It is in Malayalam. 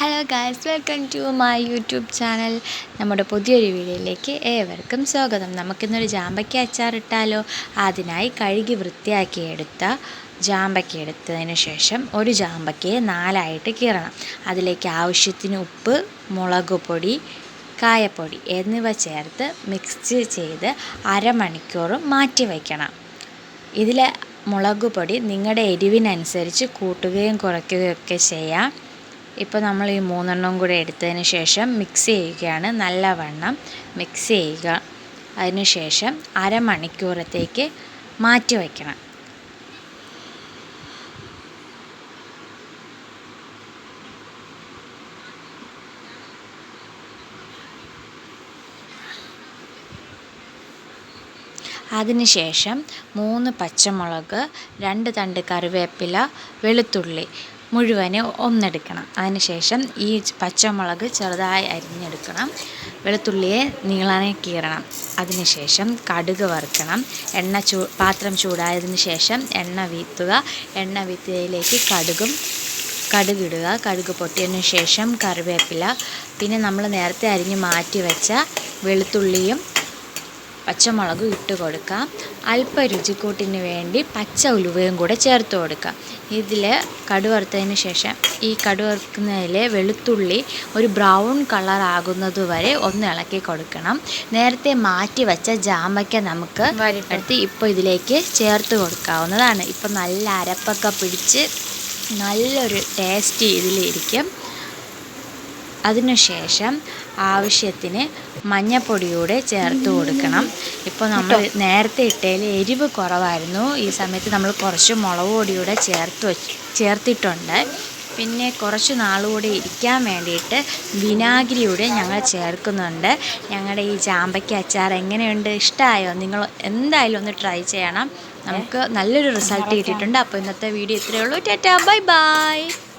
Hello guys welcome to my YouTube channel നമ്മുടെ പുതിയൊരു വീഡിയോയിലേക്ക് ഏവർക്കും സ്വാഗതം. നമുക്കിന്നൊരു ജാമ്പയ്ക്ക അച്ചാറിട്ടാലോ അതിനായി കഴുകി വൃത്തിയാക്കി എടുത്ത ജാമ്പയ്ക്ക എടുത്തതിന് ശേഷം ഒരു ജാമ്പയ്ക്കയെ നാലായിട്ട് കീറണം. അതിലേക്ക് ആവശ്യത്തിന് ഉപ്പ് മുളക് പൊടി കായപ്പൊടി എന്നിവ ചേർത്ത് മിക്സ് ചെയ്ത് അരമണിക്കൂറും മാറ്റി വയ്ക്കണം ഇതിലെ മുളക് പൊടി നിങ്ങളുടെ എരിവിനനുസരിച്ച് കൂട്ടുകയും കുറയ്ക്കുകയും ഒക്കെ ചെയ്യാം. ഇപ്പോൾ നമ്മൾ ഈ മൂന്നെണ്ണം കൂടെ എടുത്തതിന് ശേഷം മിക്സ് ചെയ്യുകയാണ്. നല്ലവണ്ണം മിക്സ് ചെയ്യുക. അതിനുശേഷം അരമണിക്കൂറത്തേക്ക് മാറ്റി വയ്ക്കണം. അതിനുശേഷം മൂന്ന് പച്ചമുളക് രണ്ട് തണ്ട് കറിവേപ്പില വെളുത്തുള്ളി. മുഴുവൻ ഒന്നെടുക്കണം. അതിനുശേഷം ഈ പച്ചമുളക് ചെറുതായി അരിഞ്ഞെടുക്കണം. വെളുത്തുള്ളിയെ നീളനെ കീറണം. അതിനുശേഷം കടുക് വറുക്കണം. എണ്ണ ചൂ പാത്രം ചൂടായതിനു ശേഷം എണ്ണ വീത്തുക. എണ്ണ വീത്തിയതിലേക്ക് കടുകും കടുകിടുക കടുക് പൊട്ടിയതിന് ശേഷം കറിവേപ്പില. പിന്നെ നമ്മൾ നേരത്തെ അരിഞ്ഞ് മാറ്റി വെച്ച വെളുത്തുള്ളിയും പച്ചമുളകും ഇട്ട് കൊടുക്കാം അല്പ രുചിക്കൂട്ടിന് വേണ്ടി പച്ച ഉലുവയും കൂടെ ചേർത്ത് കൊടുക്കാം ഇതിൽ കടുവറുത്തതിന് ശേഷം ഈ കടുവറുക്കുന്നതിൽ വെളുത്തുള്ളി ഒരു ബ്രൗൺ കളർ ആകുന്നത് വരെ ഒന്ന് ഇളക്കി കൊടുക്കണം. നേരത്തെ മാറ്റി വെച്ച ജാമയ്ക്ക നമുക്ക് എടുത്ത് ഇപ്പോൾ ഇതിലേക്ക് ചേർത്ത് കൊടുക്കാവുന്നതാണ്. ഇപ്പം നല്ല അരപ്പൊക്കെ പിടിച്ച് നല്ലൊരു ടേസ്റ്റ് ഇതിലിരിക്കും. അതിനുശേഷം ആവശ്യത്തിന് മഞ്ഞപ്പൊടിയൂടെ ചേർത്ത് കൊടുക്കണം. ഇപ്പോൾ നമ്മൾ നേരത്തെ ഇട്ടതിൽ എരിവ് കുറവായിരുന്നു. ഈ സമയത്ത് നമ്മൾ കുറച്ച് മുളക് പൊടിയൂടെ ചേർത്ത് ചേർത്തിട്ടുണ്ട്. പിന്നെ കുറച്ച് നാളുകൂടെ ഇരിക്കാൻ വേണ്ടിയിട്ട് വിനാഗിരിയൂടെ ഞങ്ങൾ ചേർക്കുന്നുണ്ട്. ഞങ്ങളുടെ ഈ ചാമ്പയ്ക്ക അച്ചാർ എങ്ങനെയുണ്ട്? ഇഷ്ടമായോ നിങ്ങൾ എന്തായാലും ഒന്ന് ട്രൈ ചെയ്യണം. നമുക്ക് നല്ലൊരു റിസൾട്ട് കിട്ടിയിട്ടുണ്ട്. അപ്പോൾ ഇന്നത്തെ വീഡിയോ ഇത്രയേ ഉള്ളൂ. ടാറ്റാ. Bye bye.